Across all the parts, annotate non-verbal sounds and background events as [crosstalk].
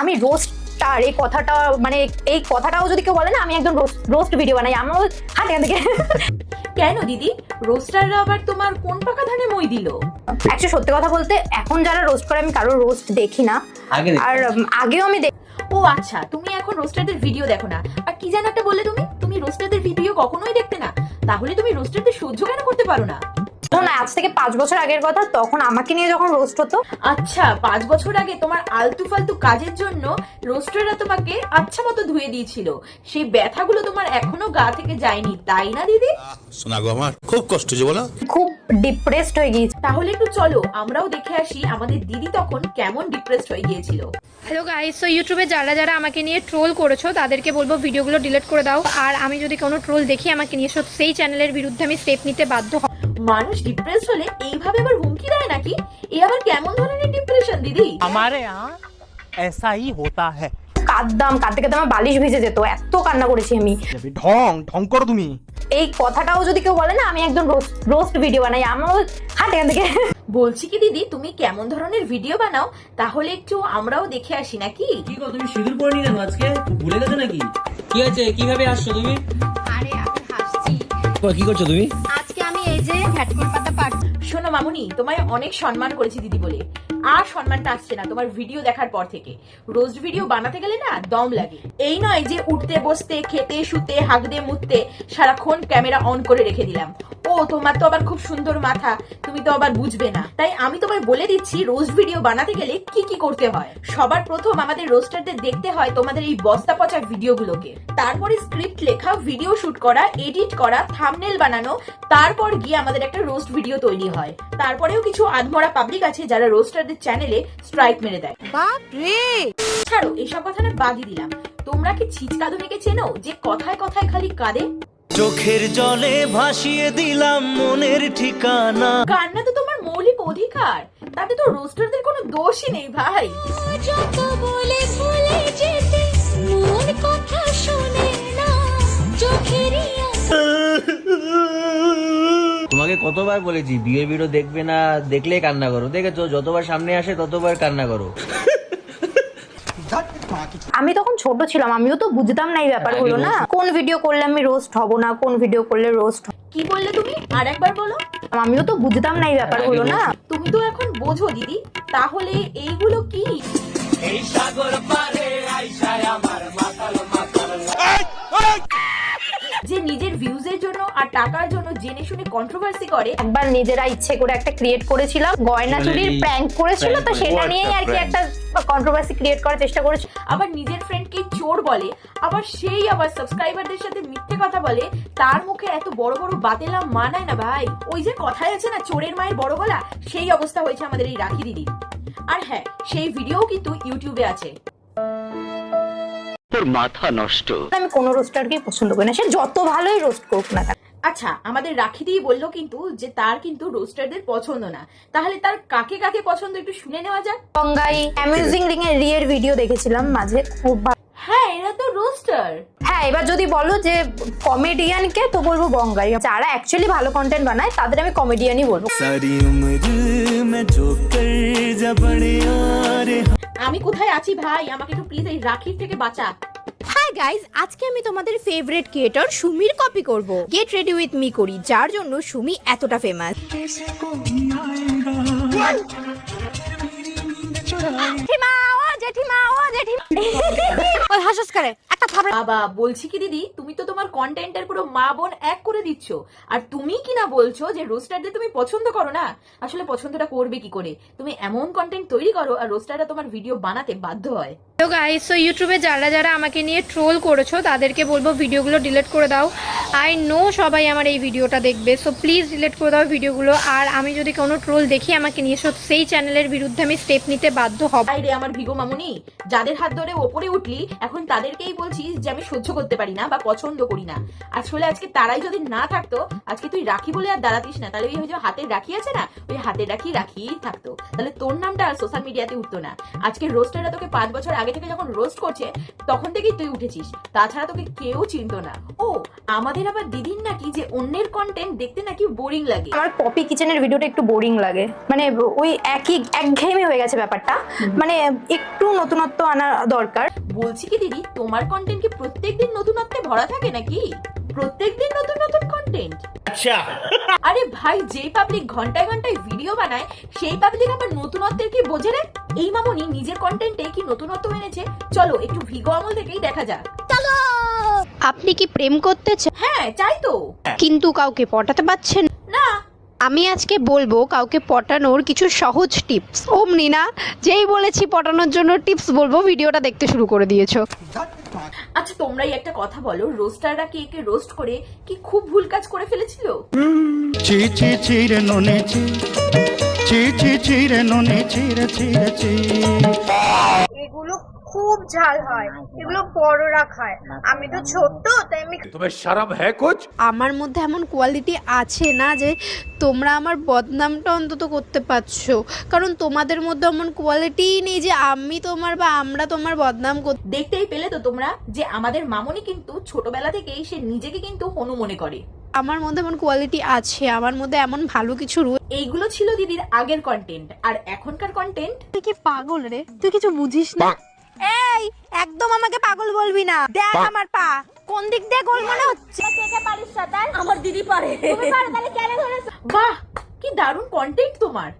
আমি রোস্টার এই কথাটা মানে এই কথাটাও যদি কেউ বলে না আমি একদম রোস্ট ভিডিও বানাই। আমার হাট এখান থেকে কেন দিদি? রোস্টাররা আবার তোমার কোন পাকা ধানে মই দিল? অ্যাকচুয়ালি সত্যি কথা বলতে এখন যারা রোস্ট করে আমি কারোর রোস্ট দেখি না। আর আগেও আমি দেখি ও আচ্ছা তুমি এখন রোস্টারদের ভিডিও দেখো না। আর কি যেন একটা বললে তুমি? তুমি রোস্টারদের ভিডিও কখনোই দেখতে না। তাহলে তুমি রোস্টারদের সহ্য কেন করতে পারো না? না আজ থেকে পাঁচ বছর আগের কথা তখন আমাকে নিয়ে যখন রোস্ট হতো। আচ্ছা পাঁচ বছর আগে তোমার আলতু ফালতু কাজের জন্য রোস্টাররা তোমাকে আচ্ছা মতো ধুয়ে দিয়েছিল। সেই ব্যথাগুলো তোমার এখনও গা থেকে যায়নি তাই না দিদি? শোনা গো আমার খুব কষ্ট যে বলো। খুব ডিপ্রেসড হয়ে গিয়েছি। তাহলে একটু চলো আমরাও দেখে আসি আমাদের দিদি তখন কেমন ডিপ্রেসড হয়ে গিয়েছিল। হ্যালো গাইস সো ইউটিউবে যারা যারা আমাকে নিয়ে ট্রোল করেছ তাদেরকে বলব ভিডিওগুলো ডিলিট করে দাও। আর আমি যদি কোনো ট্রোল দেখি আমাকে নিয়ে সেই চ্যানেলের বিরুদ্ধে আমি স্টেপ নিতে বাধ্য হব মানুষ ডিপ্রেস হলে এইভাবে আবার হুমকি দেয় নাকি? এ আবার কেমন ধরনের ডিপ্রেশন দিদি? আমারে কাঁদতে কাঁদতে আমার বালিশ ভিজে যেত এত কান্না করেছি আমি। ঢং ঢং তুমি। এই কথাটাও যদি কেউ বলে না আমি একদম রোস্ট ভিডিও বানাই বলছি কি দিদি তুমি কেমন ধরনের ভিডিও বানাও তাহলে একটু আমরাও দেখে আসি নাকি? কি গো তুমি সিঁদুর পরে নিলে আজকে? ভুলে গেছো নাকি? কি আছে কীভাবে আসছো তুমি? আরে আমি হাসছি। কি করছ তুমি? যে ঝাটকুর পাতা পাট শোনো মামুনি তোমায় অনেক সম্মান করেছি দিদি বলে। আর সম্মানটা আসছে না তোমার ভিডিও দেখার পর থেকে। রোজ ভিডিও বানাতে গেলে না দম লাগে। এই নয় যে উঠতে, বসতে, খেতে, শুতে হাগতে মুততে সারাক্ষণ ক্যামেরা অন করে রেখে দিলাম। ও, তোমার তো আবার খুব সুন্দর মাথা। তুমি তো আবার বুঝবে না। তাই আমি তোমায় বলে দিচ্ছি, রোজ ভিডিও বানাতে গেলে কি কি করতে হয়? সবার প্রথম আমাদের রোস্টারদের দেখতে হয় তোমাদের এই বস্তা পচা ভিডিওগুলোকে তারপরে স্ক্রিপ্ট লেখা ভিডিও শুট করা এডিট করা থামনেল বানানো, তারপর গিয়ে আমাদের একটা রোস্ট ভিডিও তৈরি হয়। তারপরেও কিছু আধমরা পাবলিক আছে যারা রোস্টারদের চ্যানেলে স্ট্রাইক মেরে দেয়। ছাড়ো এইসব কথা না বাদই দিলাম। তোমরা কি ছিচকাদুনিকে চেনো যে কথায় কথায় খালি কাঁদে? চোখের জলে ভাসিয়ে দিলাম মনের ঠিকানা। কান্না তো তোমার মৌলিক অধিকার। তাতে তো রোস্টারদের কোনো দোষই নেই ভাই। যত বলে ভুলে যেতে মন কথা শোনে না। চোখেরই তোমাকে কতবার বলেছি বিয়ের ভিডিও দেখবে না দেখলে কান্না করো। দেখেছ যতবার সামনে আসে ততবার কান্না করো। আমি তখন ছোট ছিলাম আমিও তো বুঝতাম না এই ব্যাপারগুলো না। কোন ভিডিও করলে আমি রোস্ট হব না কোন ভিডিও করলে রোস্ট কি বললে তুমি? আর একবার বলো। আমিও তো বুঝতাম না এই ব্যাপারগুলো না। তুমি তো এখন বোঝো দিদি। তাহলে এইগুলো কি? যে নিজের ভিউজের জন্য আর টাকার জন্য জেনে শুনে কন্ট্রোভার্সি করে। একবার নিজেরা ইচ্ছে করে একটা ক্রিয়েট করেছিলাম গয়না চুরির প্র্যাঙ্ক করেছিল তো সেটা নিয়েই আর কি একটা কন্ট্রোভার্সি ক্রিয়েট করার চেষ্টা করেছিল আবার নিজের ফ্রেন্ডকে চোর বলে আবার সেই আবার সাবস্ক্রাইবারদের সাথে মিথ্যে কথা বলে তার মুখে এত বড় বড় বাতেলা মানায় না ভাই। ওই যে কথাই আছে না চোরের মায়ের বড় গলা সেই অবস্থা হয়েছে আমাদের এই রাখি দিদি আর হ্যাঁ সেই ভিডিও কিন্তু ইউটিউবে আছে। আমি কোনো রোস্টারকেই পছন্দ করি না। সে যত ভালোই রোস্ট করুক না কেন। আচ্ছা আমাদের রাখি দিই বলল কিন্তু যে তার কিন্তু রোস্টারদের পছন্দ না। তাহলে তার কাকে কাকে পছন্দ একটু শুনে নেওয়া যাক। গঙ্গাই অ্যামিউজিং লিং এর রিয়ের ভিডিও দেখেছিলাম মাঝে। খুব ভালো হ্যাঁ এরা তো রোস্টার। হ্যাঁ এবার যদি বলো যে কমেডিয়ান কে তো বলব গঙ্গাই। যারা অ্যাকচুয়ালি ভালো কন্টেন্ট বানায় তাদের আমি কমেডিয়ানই বলব। আমি কোথায় আছি ভাই? আমাকে একটু প্লিজ এই রাখির থেকে বাঁচা। হাই গাইস আজকে আমি তোমাদের ফেভারিট ক্রিয়েটর সুমির কপি করব। গেট রেডি উইথ মি করি যার জন্য সুমি এতটা ফেমাস হিমা জেঠিমা ও জেঠিমা। [laughs] ওই হাসস করে একটা থাপড়া। বাবা বলছি কি দিদি তুমি তো তোমার কন্টেন্টের পুরো মা বোন এক করে দিচ্ছ। আর তুমি কি না বলছো যে রোস্টারদের তুমি পছন্দ করো না? আসলে পছন্দটা করবে কি করে? তুমি এমন কন্টেন্ট তৈরি করো আর রোস্টাররা তোমার ভিডিও বানাতে বাধ্য হয়। হ্যালো গাইস সো ইউটিউবে যারা যারা আমাকে নিয়ে ট্রোল করেছ তাদেরকে বলব ভিডিওগুলো ডিলিট করে দাও। আই নো সবাই আমার এই ভিডিওটা দেখবে সো প্লিজ ডিলিট করে দাও ভিডিওগুলো। আর আমি যদি কোনো ট্রোল দেখি, আমাকে নিয়ে সত্যি সেই চ্যানেলের বিরুদ্ধে আমি স্টেপ নিতে বাধ্য হব। রে আমার ভিগো মামুনি, যাদের হাত ধরে ওপরে উঠলি, এখন তাদেরকেই বলছিস যে আমি সহ্য করতে পারি না বা পছন্দ করি না। আসলে আজকে তারাই যদি না থাকতো, আজকে তুই রাখি বলে আর দাঁড়াতিস না। তাহলে ওই যে হাতের রাখি আছে না, ওই হাতের রাখি রাখিই থাকতো। তাহলে তোর নামটা আর সোশ্যাল মিডিয়াতে উঠতো না। আজকে রোস্টাররা তোকে পাঁচ বছর আগে থেকে যখন রোস্ট করছে, তখন থেকেই তুই উঠেছিস। তাছাড়া তোকে কেউ চিনতো না। ও, আমাদের আবার দিদির নাকি যে অন্যের কন্টেন্ট দেখতে নাকি বোরিং লাগে? আমার পপি কিচেনের ভিডিওটা একটু বোরিং লাগে। মানে ওই একই একঘেয়েমি হয়ে গেছে ব্যাপারটা। মানে একটু নতুনত্ব আনা দরকার। বলছি কি দিদি তোমার কন্টেন্ট কি প্রত্যেকদিন নতুনত্বে ভরা থাকে নাকি? প্রত্যেকদিন নতুন নতুন কন্টেন্ট আচ্ছা। আরে ভাই যে পাবলিক ঘন্টায় ঘন্টায় ভিডিও বানায় সেই পাবলিক আবার নতুনত্বের কি বোঝে রে? এই মামনি নিজের কন্টেন্টে কি নতুনত্ব এনেছে? চলো একটু ভিগো আমল থেকেই দেখা যাক। আপনি কি প্রেম করতে চান? হ্যাঁ চাই তো। কিন্তু কাউকে পটাতে পারছেন না। আমি আজকে বলব কাউকে পটানোর কিছু সহজ টিপস। অমনি না যেই বলেছি পটানোর জন্য টিপস বলব ভিডিওটা দেখতে শুরু করে দিয়েছ। আচ্ছা তোমরাই একটা কথা বলো রোস্টাররা কি একে রোস্ট করে কি খুব ভুল কাজ করে ফেলেছিল? চি চি চিরে ননে চি। চি চি চিরে ননে চিরে চিরে চি এগুলো খুব ঝাল হয় এগুলো বড়রা খায়। আমি তো ছোট্ট তাই আমি আমার মধ্যে এমন কোয়ালিটি আছে না যে তোমরা আমার বদনামটা অন্তত করতে পারছ। কারণ তোমাদের মধ্যে এমন কোয়ালিটিই নেই যে আমি তোমার বা আমরা তোমার বদনাম করতে দেখতেই পেলে তো তোমরা যে আমাদের মামনি কিন্তু ছোটবেলা থেকেই সে নিজেকে কিন্তু হনু মনে করে। আমার মধ্যে এমন কোয়ালিটি আছে আমার মধ্যে এমন ভালো কিছু এইগুলো ছিল দিদির আগের কন্টেন্ট আর এখনকার কন্টেন্ট তুই কি পাগল রে? তুই কিছু বুঝিস না? এই একদম আমাকে পাগল বলবি না। দেখ আমার পা। কোন দিক দিয়ে গোল মনে হচ্ছে? কে পারিস সাতাল আমার দিদি পারে। তুমি পারো তাহলে কেন ধরেছ? বাহ কি দারুণ কন্টেন্ট তোমার।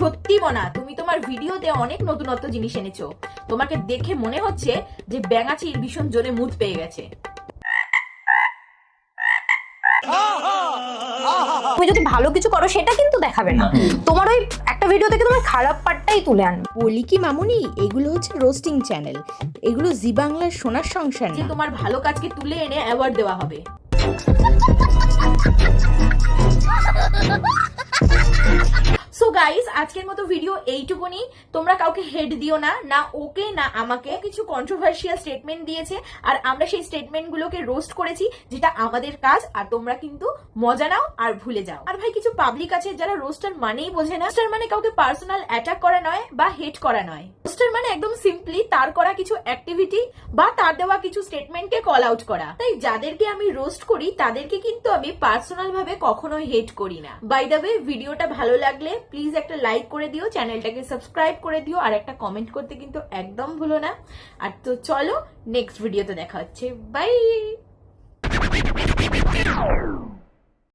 সত্যি মনা তুমি তোমার ভিডিওতে অনেক নতুনত্ব জিনিস এনেছো। তোমাকে দেখে মনে হচ্ছে যে ব্যাঙাচির ভীষণ জোরে মুড পেয়ে গেছে। তুমি যদি ভালো কিছু করো সেটা কিন্তু দেখাবে না। তোমার ওই একটা ভিডিও থেকে তোমার খারাপ পার্টটাই তুলে আনবে। বলি কি মামুনি এগুলো হচ্ছে রোস্টিং চ্যানেল এগুলো জি বাংলার সোনার সংসার যে তোমার ভালো কাজকে তুলে এনে অ্যাওয়ার্ড দেওয়া হবে। [laughs] সো গাইস আজকের মতো ভিডিও এইটুকুনি। তোমরা কাউকে হেড দিও না না ওকে, না আমাকে। কিছু কন্ট্রোভার্সিয়াল স্টেটমেন্ট দিয়েছে, আর আমরা সেই স্টেটমেন্ট গুলোকে রোস্ট করেছি, যেটা আমাদের কাজ, আর তোমরা কিন্তু মজা নাও আর ভুলে যাও। আর ভাই, কিছু পাবলিক আছে যারা রোস্টার মানেই বোঝে না। রোস্টার মানে কাউকে পার্সোনাল অ্যাটাক করা নয় বা হেট করা নয়। রোস্টার মানে একদম সিম্পলি তার করা কিছু অ্যাক্টিভিটি বা তার দেওয়া কিছু স্টেটমেন্টকে কল আউট করা। তাই যাদেরকে আমি রোস্ট করি, তাদেরকে কিন্তু আমি পার্সোনাল ভাবে কখনোই হেট করি না। বাই দ্য ওয়ে ভিডিওটা ভালো লাগলে প্লিজ একটা লাইক করে দিও চ্যানেলটাকে সাবস্ক্রাইব করে দিও, আর একটা কমেন্ট করতে কিন্তু একদম ভুলো না। আর তো চলো নেক্সট ভিডিওতে দেখা হচ্ছে। বাই